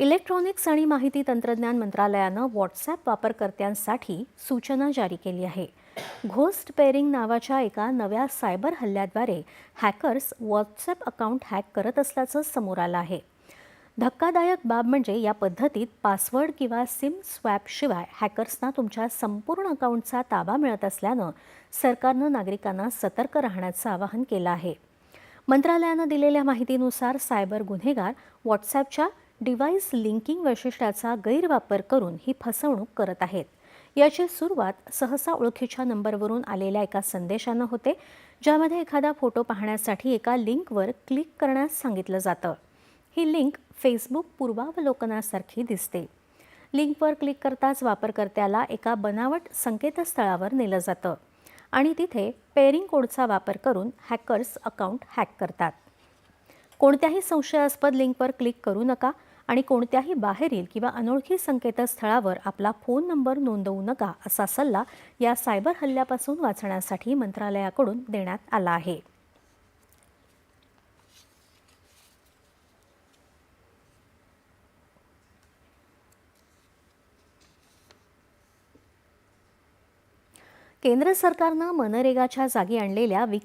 Electronics आणि माहिती तंत्रज्ञान मंत्रालयानं व्हॉट्सॲप वापरकर्त्यांसाठी सूचना जारी केली आहे. घोस्ट पेरिंग नावाच्या एका नव्या सायबर हल्ल्याद्वारे हॅकर्स व्हॉट्सॲप अकाउंट हॅक करत असल्याचं समोर आलं आहे. धक्कादायक बाब म्हणजे या पद्धतीत पासवर्ड किंवा सिम स्वॅपशिवाय हॅकर्सना तुमच्या संपूर्ण अकाउंटचा ताबा मिळत असल्यानं सरकारनं नागरिकांना सतर्क राहण्याचं आवाहन केलं आहे. मंत्रालयानं दिलेल्या माहितीनुसार सायबर गुन्हेगार व्हॉट्सॲपच्या डिव्हाइस लिंकिंग वैशिष्ट्याचा गैरवापर करून ही फसवणूक करत आहेत. याची सुरुवात सहसा ओळखीच्या नंबरवरून आलेल्या एका संदेशानं होते ज्यामध्ये एखादा फोटो पाहण्यासाठी एका लिंकवर क्लिक करण्यास सांगितलं जातं. ही लिंक फेसबुक पूर्वावलोकनासारखी दिसते. लिंकवर क्लिक करताच वापरकर्त्याला एका बनावट संकेतस्थळावर नेलं जातं आणि तिथे पेअरिंग कोडचा वापर करून हॅकर्स अकाउंट हॅक करतात. कोणत्याही संशयास्पद लिंकवर क्लिक करू नका. आणि कोणत्याही बाहेरील किंवा अनोळखी संकेतस्थळावर आपला फोन नंबर नोंदवू नका असा सल्ला या सायबर हल्ल्यापासून वाचण्यासाठी मंत्रालयाकडून देण्यात आला आहे. केंद्र सरकारनं मनरेगाच्या जागी आणलेल्या विक